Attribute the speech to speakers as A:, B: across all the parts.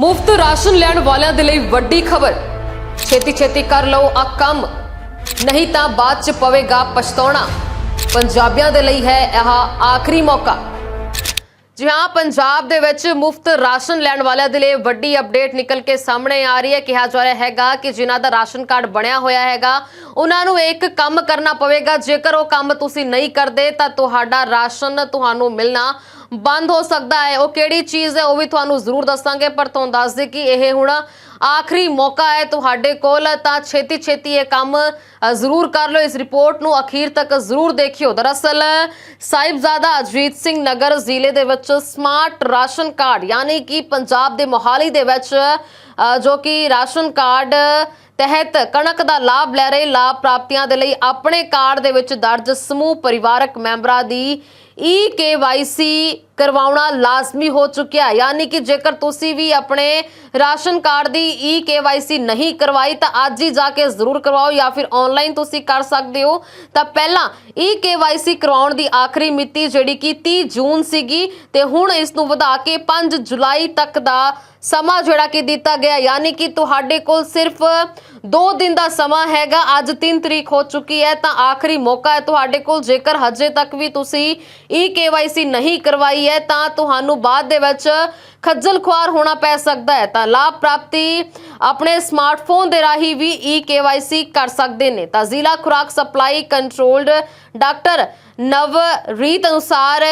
A: ਮੁਫਤ ਰਾਸ਼ਨ ਲੈਣ ਵਾਲਿਆਂ ਦੇ ਲਈ ਵੱਡੀ ਖਬਰ। ਛੇਤੀ ਛੇਤੀ ਕਰ ਲਓ ਆ ਕੰਮ। ਨਹੀਂ ਤਾਂ ਬਾਅਦ ਚ ਪਵੇਗਾ ਪਛਤਾਉਣਾ। ਪੰਜਾਬੀਆਂ ਦੇ ਲਈ ਹੈ ਇਹ ਆਖਰੀ ਮੌਕਾ। ਜੀ ਹਾਂ, ਪੰਜਾਬ ਦੇ ਵਿੱਚ ਮੁਫਤ ਰਾਸ਼ਨ ਲੈਣ ਵਾਲਿਆਂ ਦੇ ਲਈ ਵੱਡੀ ਅਪਡੇਟ ਨਿਕਲ ਕੇ ਸਾਹਮਣੇ ਆ ਰਹੀ ਹੈ। ਕਿਹਾ ਜਾ ਰਿਹਾ ਹੈਗਾ ਕਿ ਜਿਨ੍ਹਾਂ ਦਾ ਰਾਸ਼ਨ ਕਾਰਡ ਬਣਿਆ ਹੋਇਆ ਹੈਗਾ, ਉਹਨਾਂ ਨੂੰ ਇੱਕ ਕੰਮ ਕਰਨਾ ਪਵੇਗਾ। ਜੇਕਰ ਉਹ ਕੰਮ ਤੁਸੀਂ ਨਹੀਂ ਕਰਦੇ, ਤਾਂ ਤੁਹਾਡਾ ਰਾਸ਼ਨ ਤੁਹਾਨੂੰ ਮਿਲਣਾ ਬੰਦ ਹੋ ਸਕਦਾ ਹੈ। ਉਹ ਕਿਹੜੀ ਚੀਜ਼ ਹੈ ਉਹ ਵੀ ਤੁਹਾਨੂੰ ਜ਼ਰੂਰ ਦੱਸਾਂਗੇ, ਪਰ ਤੁਹਾਨੂੰ ਦੱਸ ਦੇ ਕਿ ਇਹ ਹੁਣ ਆਖਰੀ ਮੌਕਾ ਹੈ ਤੁਹਾਡੇ ਕੋਲ, ਤਾਂ ਛੇਤੀ ਛੇਤੀ ਇਹ ਕੰਮ ਜ਼ਰੂਰ ਕਰ ਲਓ। ਇਸ ਰਿਪੋਰਟ ਨੂੰ ਅਖੀਰ ਤੱਕ ਜ਼ਰੂਰ ਦੇਖਿਓ। ਦਰਅਸਲ, ਸਾਹਿਬਜ਼ਾਦਾ ਅਜੀਤ ਸਿੰਘ ਨਗਰ ਜ਼ਿਲ੍ਹੇ ਦੇ ਵਿੱਚ ਸਮਾਰਟ ਰਾਸ਼ਨ ਕਾਰਡ, ਯਾਨੀ ਕਿ ਪੰਜਾਬ ਦੇ ਮੋਹਾਲੀ ਦੇ ਵਿੱਚ ਜੋ ਕਿ ਰਾਸ਼ਨ ਕਾਰਡ ਤਹਿਤ ਕਣਕ ਦਾ ਲਾਭ ਲੈ ਰਹੇ ਲਾਭ ਪ੍ਰਾਪਤੀਆਂ ਦੇ ਲਈ ਆਪਣੇ ਕਾਰਡ ਦੇ ਵਿੱਚ ਦਰਜ ਸਮੂਹ ਪਰਿਵਾਰਕ ਮੈਂਬਰਾਂ ਦੀ ਈ ਕੇਵਾਈਸੀ ਕਰਵਾਉਣਾ ਲਾਜ਼ਮੀ ਹੋ ਚੁੱਕਿਆ ਯਾਨੀ ਕਿ ਜੇਕਰ ਤੁਸੀਂ ਵੀ ਆਪਣੇ ਰਾਸ਼ਨ ਕਾਰਡ ਦੀ ਈ ਕੇਵਾਈਸੀ ਨਹੀਂ ਕਰਵਾਈ, ਤਾਂ ਅੱਜ ਹੀ ਜਾ ਕੇ ਜ਼ਰੂਰ ਕਰਵਾਓ ਜਾਂ ਫਿਰ ਆਨਲਾਈਨ ਤੁਸੀਂ ਕਰ ਸਕਦੇ ਹੋ। ਤਾਂ ਪਹਿਲਾਂ ਈ ਕੇਵਾਈਸੀ ਕਰਵਾਉਣ ਦੀ ਆਖਰੀ ਮਿਤੀ ਜਿਹੜੀ ਕਿ 30 ਜੂਨ ਸੀਗੀ, ਤੇ ਹੁਣ ਇਸ ਨੂੰ ਵਧਾ ਕੇ 5 ਜੁਲਾਈ ਤੱਕ ਦਾ ਸਮਾਂ ਜਿਹੜਾ ਕਿ ਦਿੱਤਾ ਗਿਆ। ਯਾਨੀ ਕਿ ਤੁਹਾਡੇ ਕੋਲ ਸਿਰਫ 2 ਦਿਨ ਦਾ ਸਮਾਂ ਹੈਗਾ, ਅੱਜ 3 ਤਰੀਕ ਹੋ ਚੁੱਕੀ ਹੈ, ਤਾਂ ਆਖਰੀ ਮੌਕਾ ਹੈ ਤੁਹਾਡੇ ਕੋਲ। ਜੇਕਰ ਹਜੇ ਤੱਕ ਵੀ ਤੁਸੀਂ ਈ ਕੇਵਾਈਸੀ ਨਹੀਂ ਕਰਵਾਈ ਹੈ, ਤਾਂ ਤੁਹਾਨੂੰ ਬਾਅਦ ਦੇ ਵਿੱਚ ਖੱਜਲ ਖੁਆਰ ਹੋਣਾ ਪੈ ਸਕਦਾ ਹੈ। ਤਾਂ ਲਾਭ ਪ੍ਰਾਪਤੀ ਆਪਣੇ ਸਮਾਰਟਫੋਨ ਦੇ ਰਾਹੀਂ ਵੀ ਈ ਕੇਵਾਈਸੀ ਕਰ ਸਕਦੇ ਨੇ। ਤਾਂ ਜ਼ਿਲ੍ਹਾ ਖੁਰਾਕ ਸਪਲਾਈ ਕੰਟਰੋਲਡ ਡਾਕਟਰ ਨਵ ਰੀਤ ਅਨੁਸਾਰ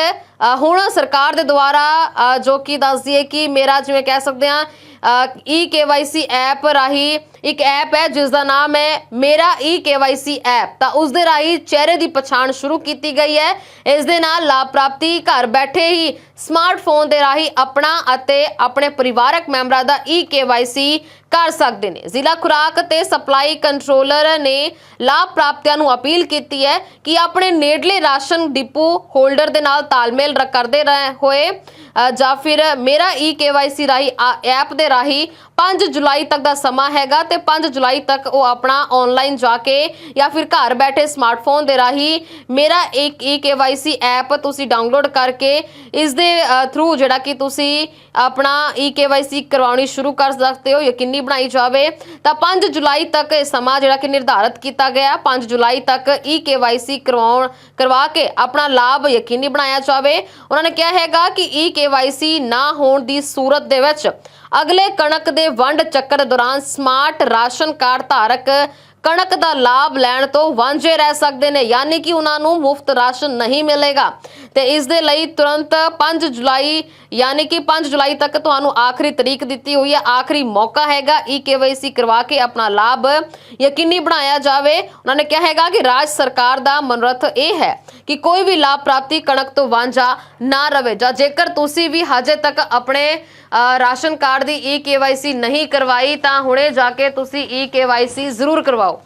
A: ਹੁਣ ਸਰਕਾਰ ਦੇ ਦੁਆਰਾ ਜੋ ਕਿ ਦੱਸਦੀ ਹੈ ਕਿ ਮੇਰਾ ਜਿਵੇਂ ਕਹਿ ਸਕਦੇ ਹਾਂ ਈ ਕੇਵਾਈਸੀ ਐਪ ਰਾਹੀਂ ਇੱਕ ਐਪ ਹੈ, ਜਿਸ ਦਾ ਨਾਮ ਹੈ ਮੇਰਾ ਈ ਕੇਵਾਈਸੀ ਐਪ। ਤਾਂ ਉਸ ਦੇ ਰਾਹੀਂ ਚਿਹਰੇ ਦੀ ਪਛਾਣ ਸ਼ੁਰੂ ਕੀਤੀ ਗਈ ਹੈ। ਇਸ ਦੇ ਨਾਲ ਲਾਭ ਪ੍ਰਾਪਤੀ ਘਰ ਬੈਠੇ ਹੀ ਸਮਾਰਟਫੋਨ ਦੇ ਰਾਹੀਂ ਆਪਣਾ ਅਤੇ ਆਪਣੇ ਪਰਿਵਾਰਕ ਮੈਂਬਰਾਂ ਦਾ ਈ ਕੇਵਾਈਸੀ ਕਰ ਸਕਦੇ ਨੇ। ਜ਼ਿਲ੍ਹਾ ਖੁਰਾਕ ਤੇ ਸਪਲਾਈ ਕੰਟਰੋਲਰ ਨੇ ਲਾਭ ਪ੍ਰਾਪਤੀਆਂ ਨੂੰ ਅਪੀਲ ਕੀਤੀ ਹੈ ਕਿ ਆਪਣੇ ਨੇੜਲੇ ਰਾਸ਼ਨ ਡਿਪੂ ਹੋਲਡਰ ਦੇ ਨਾਲ ਤਾਲਮੇਲ ਕਰਦੇ ਰਹੇ ਹੋਏ ਜਾਂ ਫਿਰ ਮੇਰਾ ਈ ਕੇਵਾਈਸੀ ਰਾਹੀਂ ਐਪ ਦੇ ਰਾਹੀਂ 5 ਜੁਲਾਈ ਤੱਕ ਦਾ ਸਮਾਂ ਹੈਗਾ ਤੇ 5 ਜੁਲਾਈ ਤੱਕ ਉਹ ਆਪਣਾ ਆਨਲਾਈਨ ਜਾ ਕੇ ਜਾਂ ਫਿਰ ਘਰ ਬੈਠੇ ਸਮਾਰਟਫੋਨ ਦੇ ਰਾਹੀਂ ਮੇਰਾ ਇੱਕ ਈ ਕੇਵਾਈਸੀ ਐਪ ਤੁਸੀਂ ਡਾਊਨਲੋਡ ਕਰਕੇ ਇਸ ਦੇ ਥਰੂ ਜਿਹੜਾ ਕਿ ਤੁਸੀਂ ਆਪਣਾ ਈ ਕੇਵਾਈਸੀ ਕਰਵਾਉਣੀ ਸ਼ੁਰੂ ਕਰ ਸਕਦੇ ਹੋ, ਯਕੀਨੀ ਬਣਾਈ ਜਾਵੇ, ਤਾਂ 5 ਜੁਲਾਈ ਤੱਕ ਇਹ ਸਮਾਂ ਜਿਹੜਾ ਕਿ ਨਿਰਧਾਰਤ ਕੀਤਾ ਗਿਆ। 5 ਜੁਲਾਈ ਤੱਕ ਈ ਕੇਵਾਈਸੀ ਕਰਵਾਉਣ, ਕਰਵਾ ਕੇ ਆਪਣਾ ਲਾਭ ਯਕੀਨੀ ਬਣਾਇਆ ਜਾਵੇ। ਉਹਨਾਂ ਨੇ ਕਿਹਾ ਹੈਗਾ ਕਿ ਈ ਕੇਵਾਈਸੀ ਨਾ ਹੋਣ ਦੀ ਸੂਰਤ ਦੇ ਵਿੱਚ ਅਗਲੇ ਕਣਕ ਦੇ ਵੰਡ ਚੱਕਰ ਦੌਰਾਨ ਸਮਾਰਟ ਰਾਸ਼ਨ ਕਾਰਡ ਧਾਰਕ ਕਣਕ ਦਾ ਲਾਭ ਲੈਣ ਤੋਂ ਵਾਂਝੇ ਰਹਿ ਸਕਦੇ ਨੇ, ਯਾਨੀ ਕਿ ਉਹਨਾਂ ਨੂੰ ਮੁਫਤ ਰਾਸ਼ਨ ਨਹੀਂ ਮਿਲੇਗਾ। ਤੇ ਇਸ ਦੇ ਲਈ ਤੁਰੰਤ 5 ਜੁਲਾਈ, ਯਾਨੀ ਕਿ 5 ਜੁਲਾਈ ਤੱਕ ਤੁਹਾਨੂੰ ਆਖਰੀ ਤਰੀਕ ਦਿੱਤੀ ਹੋਈ ਹੈ। ਆਖਰੀ ਮੌਕਾ ਹੈਗਾ ਈ ਕੇਵਾਈਸੀ ਕਰਵਾ ਕੇ ਆਪਣਾ ਲਾਭ ਯਕੀਨੀ ਬਣਾਇਆ ਜਾਵੇ। ਉਹਨਾਂ ਨੇ ਕਿਹਾ ਹੈਗਾ ਕਿ ਰਾਜ ਸਰਕਾਰ ਦਾ ਮਨੋਰਥ ਇਹ ਹੈ ਕਿ ਕੋਈ ਵੀ ਲਾਭ ਪ੍ਰਾਪਤੀ ਕਣਕ ਤੋਂ ਵਾਂਝਾ ਨਾ ਰਵੇ। ਜਾਂ ਜੇਕਰ ਤੁਸੀਂ ਵੀ ਹਜੇ ਤੱਕ ਆਪਣੇ ਰਾਸ਼ਨ ਕਾਰਡ ਦੀ ਈ ਕੇਵਾਈਸੀ ਨਹੀਂ ਕਰਵਾਈ, ਤਾਂ ਹੁਣੇ ਜਾ ਕੇ ਤੁਸੀਂ ਈ ਕੇਵਾਈਸੀ ਜ਼ਰੂਰ ਕਰਵਾਓ।